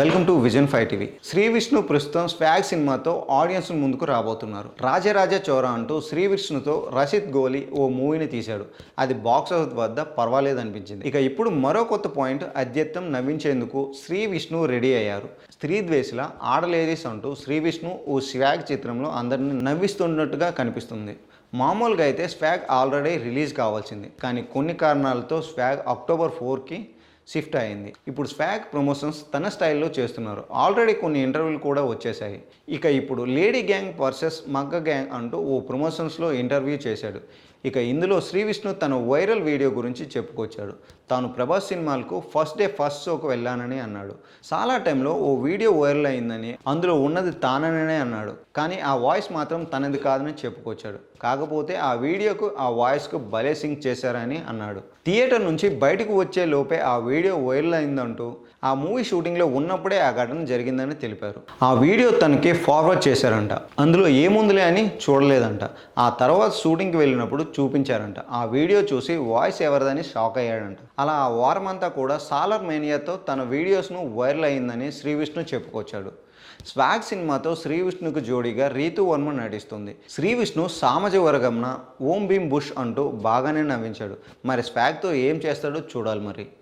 Welcome to vision five TV. Sri Vishnu ప్రస్తుతం swag సినిమాతో audience ముందుకు రాబోతున్నారు. రాజరాజ చోర అంటూ శ్రీ విష్ణుతో రషిత్ గోలి ఓ మూవీని తీశాడు. అది బాక్స్ ఆఫీస్ వద్ద పర్వాలేదు అనిపించింది. ఇక ఇప్పుడు మరో కొత్త పాయింట్ అధ్యత్తం నవ్వించేందుకు శ్రీ విష్ణు రెడీ అయ్యారు. స్త్రీ ద్వేషుల ఆడలేడీస్ అంటూ శ్రీ విష్ణు ఓ స్వాగ్ చిత్రంలో అందరిని నవ్విస్తున్నట్టుగా కనిపిస్తుంది. మామూలుగా అయితే స్వాగ్ ఆల్రెడీ రిలీజ్ కావాల్సింది. కానీ కొన్ని కారణాలతో స్వాగ్ అక్టోబర్ ఫోర్కి షిఫ్ట్ అయింది. ఇప్పుడు స్వాగ్ ప్రమోషన్స్ తన స్టైల్లో చేస్తున్నారు. ఆల్రెడీ కొన్ని ఇంటర్వ్యూలు కూడా వచ్చేసాయి ఇక ఇప్పుడు లేడీ గ్యాంగ్ వర్సెస్ మగ్గ గ్యాంగ్ అంటూ ఓ ప్రమోషన్స్లో ఇంటర్వ్యూ చేశాడు. ఇక ఇందులో శ్రీ విష్ణు తన వైరల్ వీడియో గురించి చెప్పుకొచ్చాడు. తాను ప్రభాస్ సినిమాలకు ఫస్ట్ డే ఫస్ట్ షోకు వెళ్ళానని అన్నాడు. చాలా టైంలో ఓ వీడియో వైరల్ అయిందని అందులో ఉన్నది తాననే అన్నాడు. కానీ ఆ వాయిస్ మాత్రం తనది కాదని చెప్పుకొచ్చాడు. కాకపోతే ఆ వీడియోకు ఆ వాయిస్కు భలే సింగ్ చేశారని అన్నాడు. థియేటర్ నుంచి బయటకు వచ్చే లోపే ఆ వీడియో వైరల్ అయిందంటూ ఆ మూవీ షూటింగ్లో ఉన్నప్పుడే ఆ ఘటన జరిగిందని తెలిపారు. ఆ వీడియో తనకి ఫార్వర్డ్ చేశారంట. అందులో ఏముందిలే అని చూడలేదంట. ఆ తర్వాత షూటింగ్కి వెళ్ళినప్పుడు చూపించారంట. ఆ వీడియో చూసి వాయిస్ ఎవరిదని షాక్ అయ్యాడంట. అలా ఆ వారం అంతా కూడా సాలర్ మేనియాతో తన వీడియోస్ను వైరల్ అయిందని శ్రీ విష్ణు చెప్పుకొచ్చాడు. స్వాగ్ సినిమాతో శ్రీ విష్ణుకు జోడీగా రీతు వర్మ నటిస్తుంది. శ్రీ విష్ణు సామజ వర్గంన ఓం భీమ్ బుష్ అంటూ బాగానే నవ్వించాడు. మరి స్వాగ్తో ఏం చేస్తాడో చూడాలి మరి.